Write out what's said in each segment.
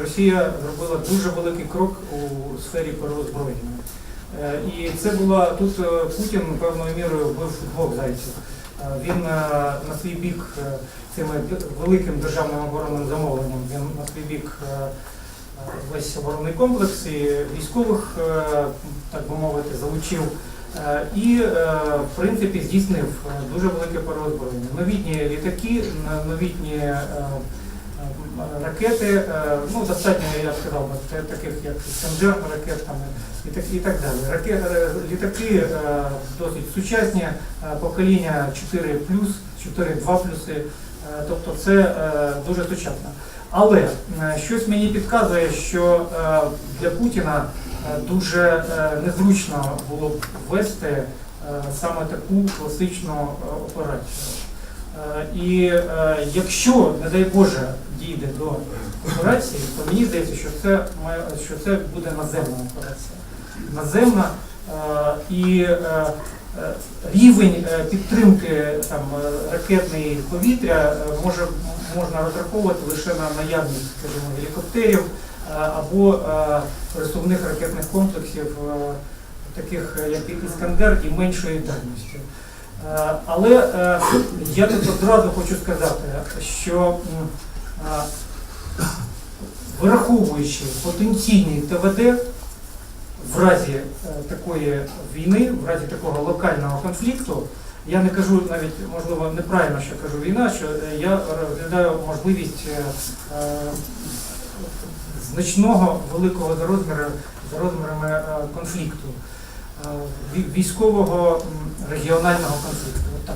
Росія зробила дуже великий крок у сфері переозброєння. Е, І це була тут е, Путін певною мірою вбив двох зайців. Е, Він на свій бік цим великим державним оборонним замовленням він на свій бік весь оборонний комплекс і військових, так би мовити, залучив. І, в принципі, здійснив дуже велике переозброєння. Новітні літаки, новітні ракети, е, ну достатньо, я б сказав, таких як Іскандер ракетами і так, і так далі. Раке- е, літаки е, досить сучасні, покоління 4 4-2 плюси, е, тобто це дуже сучасно. Але щось мені підказує, що для Путіна дуже незручно було б ввести саме таку класичну операцію. І якщо, не дай Боже, дійде до операції, то мені здається, що це має, що це буде наземна операція. Наземна е, і е, е, рівень підтримки там, ракетної повітря може, можна розраховувати лише на наявність скажімо, гелікоптерів або пересувних ракетних комплексів, таких як Іскандер і меншої дальності. Але я тут одразу хочу сказати, що враховуючи потенційний ТВД в разі е, такої війни, в разі такого локального конфлікту, я не кажу навіть, можливо, неправильно, що кажу війна, що е, я розглядаю можливість е, значного великого за розмірами, за розмірами конфлікту, військового регіонального конфлікту. От так.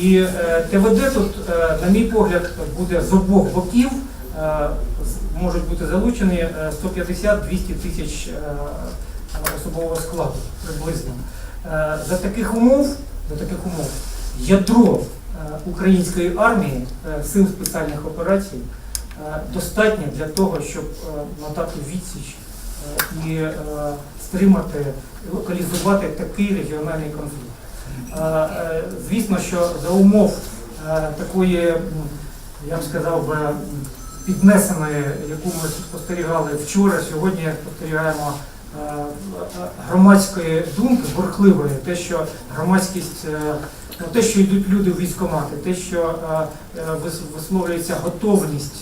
І е, ТВД тут, е, на мій погляд, буде з обох боків. е, Можуть бути залучені е, 150-200 тисяч особового складу приблизно. За таких умов, за таких умов ядро української армії, сил спеціальних операцій достатньо для того, щоб надати відсіч і стримати, локалізувати такий регіональний конфлікт. Е, е, Звісно, що за умов е, такої, я б сказав би, піднесеної, яку ми спостерігали вчора, сьогодні спостерігаємо громадської думки, бурхливої, те, що громадськість, ну, те, що йдуть люди в військкомати, те, що висловлюється готовність,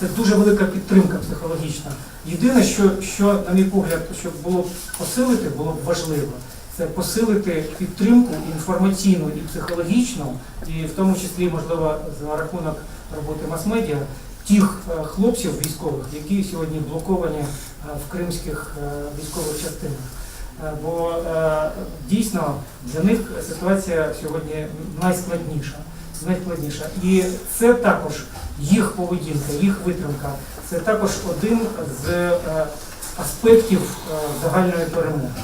це дуже велика підтримка психологічна. Єдине, що, що, на мій погляд, щоб було посилити, було б важливо, це посилити підтримку інформаційну і психологічну, і в тому числі, можливо, за рахунок роботи мас-медіа, тих е, хлопців військових, які сьогодні блоковані е, в кримських е, військових частинах. Бо дійсно для них ситуація сьогодні найскладніша. Найскладніша. І це також їх поведінка, їх витримка. Це також один з аспектів загальної перемоги.